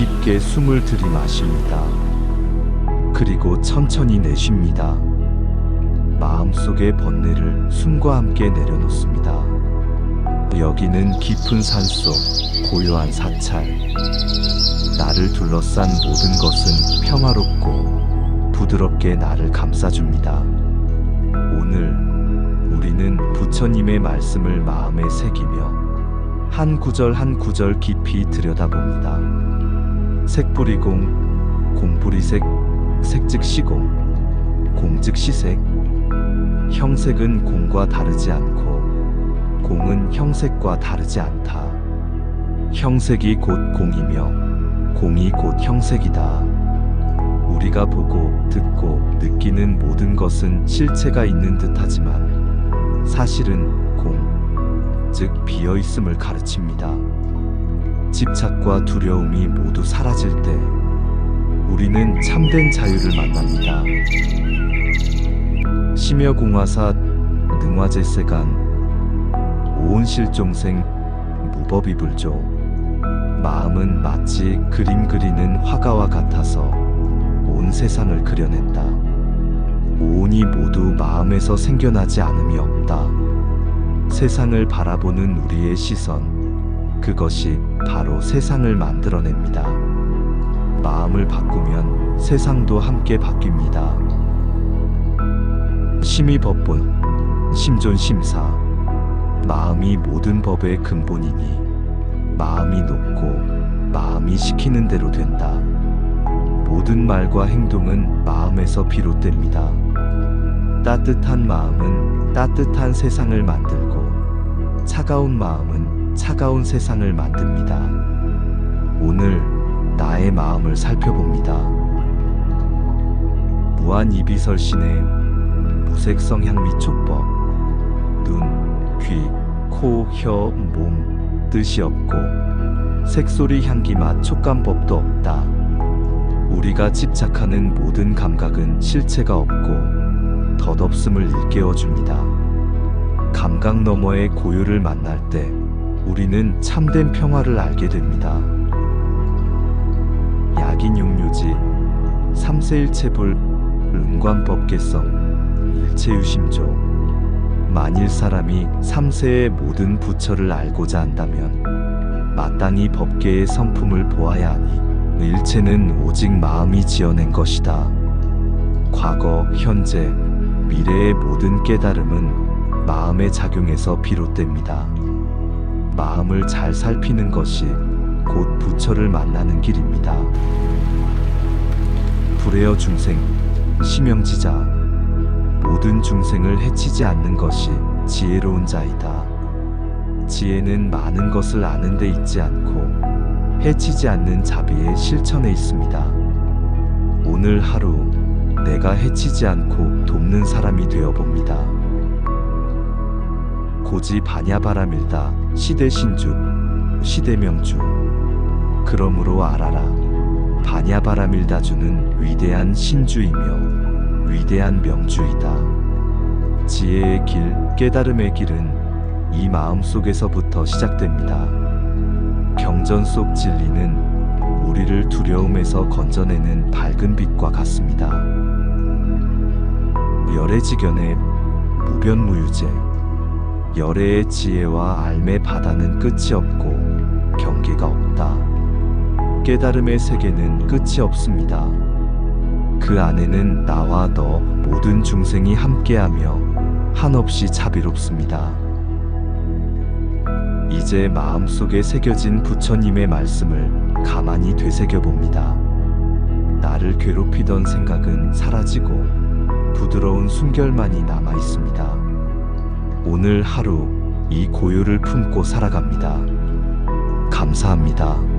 깊게 숨을 들이마십니다. 그리고 천천히 내쉽니다. 마음속의 번뇌를 숨과 함께 내려놓습니다. 여기는 깊은 산속 고요한 사찰. 나를 둘러싼 모든 것은 평화롭고 부드럽게 나를 감싸줍니다. 오늘 우리는 부처님의 말씀을 마음에 새기며 한 구절 한 구절 깊이 들여다봅니다. 색뿌리공, 공뿌리색, 색즉시공, 공즉시색. 형색은 공과 다르지 않고 공은 형색과 다르지 않다. 형색이 곧 공이며 공이 곧 형색이다. 우리가 보고 듣고 느끼는 모든 것은 실체가 있는 듯하지만 사실은 공, 즉 비어 있음을 가르칩니다. 집착과 두려움이 모두 사라질 때 우리는 참된 자유를 만납니다. 심여공화사 능화제세간 오온실종생 무법이불조 마음은 마치 그림 그리는 화가와 같아서 온 세상을 그려낸다. 오온이 모두 마음에서 생겨나지 않음이 없다. 세상을 바라보는 우리의 시선, 그것이 바로 세상을 만들어냅니다. 마음을 바꾸면 세상도 함께 바뀝니다. 심의법본, 심존심사, 마음이 모든 법의 근본이니 마음이 높고 마음이 시키는 대로 된다. 모든 말과 행동은 마음에서 비롯됩니다. 따뜻한 마음은 따뜻한 세상을 만들고 차가운 마음은 차가운 세상을 만듭니다. 오늘 나의 마음을 살펴봅니다. 무한 이비설신의 무색성 향미 촉법 눈, 귀, 코, 혀, 몸 뜻이 없고 색소리 향기 맛 촉감법도 없다. 우리가 집착하는 모든 감각은 실체가 없고 덧없음을 일깨워 줍니다. 감각 너머의 고요를 만날 때 우리는 참된 평화를 알게 됩니다. 약인 육류지 삼세일체불 은관법계성 일체유심조 만일 사람이 삼세의 모든 부처를 알고자 한다면 마땅히 법계의 성품을 보아야 하니 일체는 오직 마음이 지어낸 것이다. 과거, 현재, 미래의 모든 깨달음은 마음의 작용에서 비롯됩니다. 마음을 잘 살피는 것이 곧 부처를 만나는 길입니다. 불에어 중생, 심영지자, 모든 중생을 해치지 않는 것이 지혜로운 자이다. 지혜는 많은 것을 아는 데 있지 않고 해치지 않는 자비의 실천에 있습니다. 오늘 하루 내가 해치지 않고 돕는 사람이 되어 봅니다. 고지 반야바라밀다 시대 신주 시대 명주 그러므로 알아라 반야바라밀다주는 위대한 신주이며 위대한 명주이다. 지혜의 길, 깨달음의 길은 이 마음 속에서부터 시작됩니다. 경전 속 진리는 우리를 두려움에서 건져내는 밝은 빛과 같습니다. 열애지견의 무변무유제 열애의 지혜와 알매 바다는 끝이 없고 경계가 없다. 깨달음의 세계는 끝이 없습니다. 그 안에는 나와 너 모든 중생이 함께하며 한없이 자비롭습니다. 이제 마음속에 새겨진 부처님의 말씀을 가만히 되새겨 봅니다. 나를 괴롭히던 생각은 사라지고 부드러운 순결만이 남아 있습니다. 오늘 하루 이 고요를 품고 살아갑니다. 감사합니다.